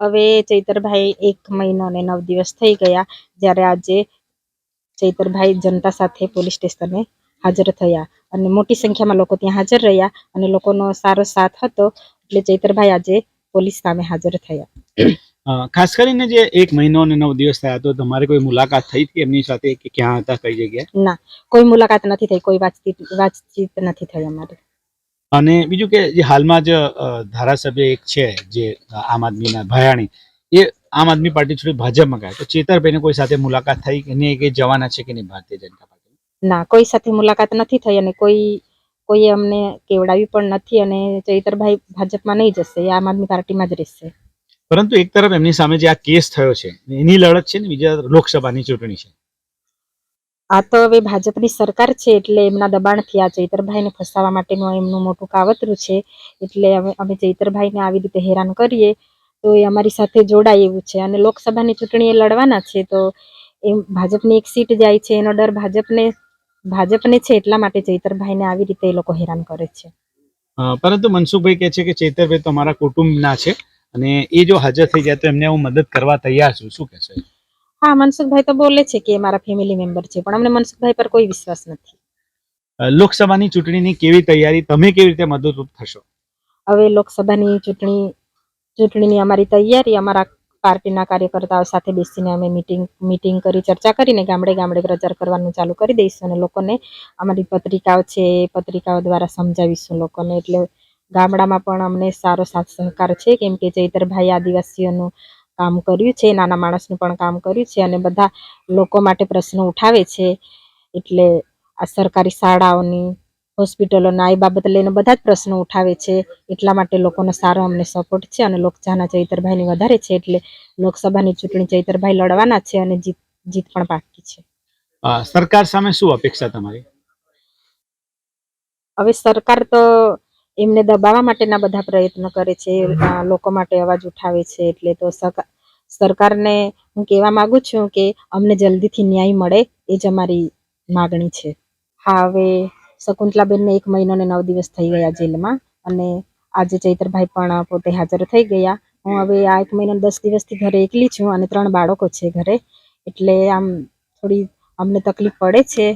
હવે ચૈતરભાઈ એક મહિનો અને નવ દિવસ થઈ ગયા જ્યારે આજે ચૈતરભાઈ જનતા સાથે પોલીસ સ્ટેશને હાજર થયા અને મોટી સંખ્યામાં લોકો ત્યાં હાજર રહ્યા અને લોકોનો સારો સાથ હતો એટલે ચૈતરભાઈ આજે પોલીસ સામે હાજર થયા. ખાસ કરીને જે એક મહિનો અને નવ દિવસ થયા તો તમારે કોઈ મુલાકાત થઈ હતી એમની સાથે કે ક્યાં હતા કઈ જગ્યાએ? ના કોઈ મુલાકાત નથી થઈ કોઈ વાતચીત વાતચીત નથી થઈ અમારી. અને બીજું કે જે હાલમાં જ ધારાસભ્ય એક છે જે આમ આદમીના ભયાણી એ આમ આદમી પાર્ટી છોડી ભાજપમાં ગયા. તો ચેતરભાઈને કોઈ સાથે મુલાકાત થઈ કે નહીં? કે જવાના છે કે નહીં ભારતીય જનતા પાર્ટી ના કોઈ સાથે મુલાકાત નથી થઈ અને કોઈ કોઈએ અમને કેવડાવી પણ નથી અને ચૈતરભાઈ ભાજપમાં નહીં જશે એ આમ આદમી પાર્ટીમાં જ રહેશે. પરંતુ એક તરફ એમની સામે જે આ કેસ થયો છે એની લડત છે ને બીજા લોકસભાની ચૂંટણી છે. આ તો હવે ભાજપની સરકાર છે એટલે એમના દબાણથી આ ચૈતરભાઈને ફસાવવા માટેનું એમનું મોટું કાવતરું છે. એટલે અમે અમે ચૈતરભાઈને આવી રીતે હેરાન કરીએ તો એ અમારી સાથે જોડાય એવું છે. અને લોકસભાની ચૂંટણી એ લડવાના છે તો એમ ભાજપની એક સીટ જાય છે. એનો ડર ભાજપને ભાજપને છે એટલા માટે ચૈતરભાઈને આવી રીતે એ લોકો હેરાન કરે છે. પરંતુ મનસુખભાઈ કહે છે કે ચૈતરભાઈ તો અમારા કુટુંબના છે અને એ જો હાજર થઈ જાય તો એમને હું મદદ કરવા તૈયાર છું. શું કહેશો? હા મનસુખભાઈ તો બોલે છે કે મારા ફેમિલી મેમ્બર છે પણ અમને મનસુખભાઈ પર કોઈ વિશ્વાસ નથી. લોકસભાની ચૂંટણીની કેવી તૈયારી તમે કેવી રીતે મદદરૂપ થશો? હવે લોકસભાની ચૂંટણી ચૂંટણીની અમારી તૈયારી અમારા પાર્ટીના કાર્યકર્તાઓ સાથે બેસીને અમે મીટિંગ મીટિંગ કરી ચર્ચા કરીને ગામડે ગામડે પ્રચાર કરવાનું ચાલુ કરી દઈશું અને લોકોને અમારી પત્રિકાઓ છે એ પત્રિકાઓ દ્વારા સમજાવીશું લોકોને. એટલે ગામડામાં પણ અમને સારો સાથ સહકાર છે કેમ કે ચૈતરભાઈ આદિવાસીઓનું કામ કર્યું છે નાના માણસનું પણ કામ કર્યું છે અને બધા લોકો માટે પ્રશ્નો ઉઠાવે છે. એટલે આ સરકારી શાળાઓની હોસ્પિટલોના એ બાબત લઈને બધા જ પ્રશ્નો ઉઠાવે છે. એટલા માટે લોકોનો સારો અમને સપોર્ટ છે અને લોકચાહના ચૈતરભાઈની વધારે છે એટલે લોકસભાની ચૂંટણી ચૈતરભાઈ લડવાના છે અને જીત જીત પણ બાકી છે. સરકાર સામે શું અપેક્ષા તમારી? હવે સરકાર તો એમને દબાવવા માટેના બધા પ્રયત્ન કરે છે લોકો માટે અવાજ ઉઠાવે છે, એટલે તો સરકા- સરકારને હું કહેવા માંગુ છું કે અમને જલ્દીથી ન્યાય મળે એ જ અમારી માગણી છે. હા, હવે શકુંતલાબેનને એક મહિનો ને નવ દિવસ થઈ ગયા જેલમાં અને આજે ચૈતરભાઈ પણ પોતે હાજર થઈ ગયા. હું હવે આ એક મહિનો દસ દિવસથી ઘરે એકલી છું અને ત્રણ બાળકો છે ઘરે, એટલે આમ થોડી અમને તકલીફ પડે છે.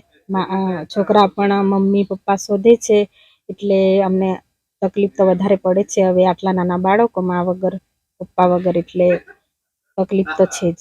છોકરા પણ મમ્મી પપ્પા શોધે છે, એટલે અમને તકલીફ તો વધારે પડે છે હવે આટલા નાના બાળકોમાં વગર પપ્પા વગર એટલે તકલીફ તો છે જ.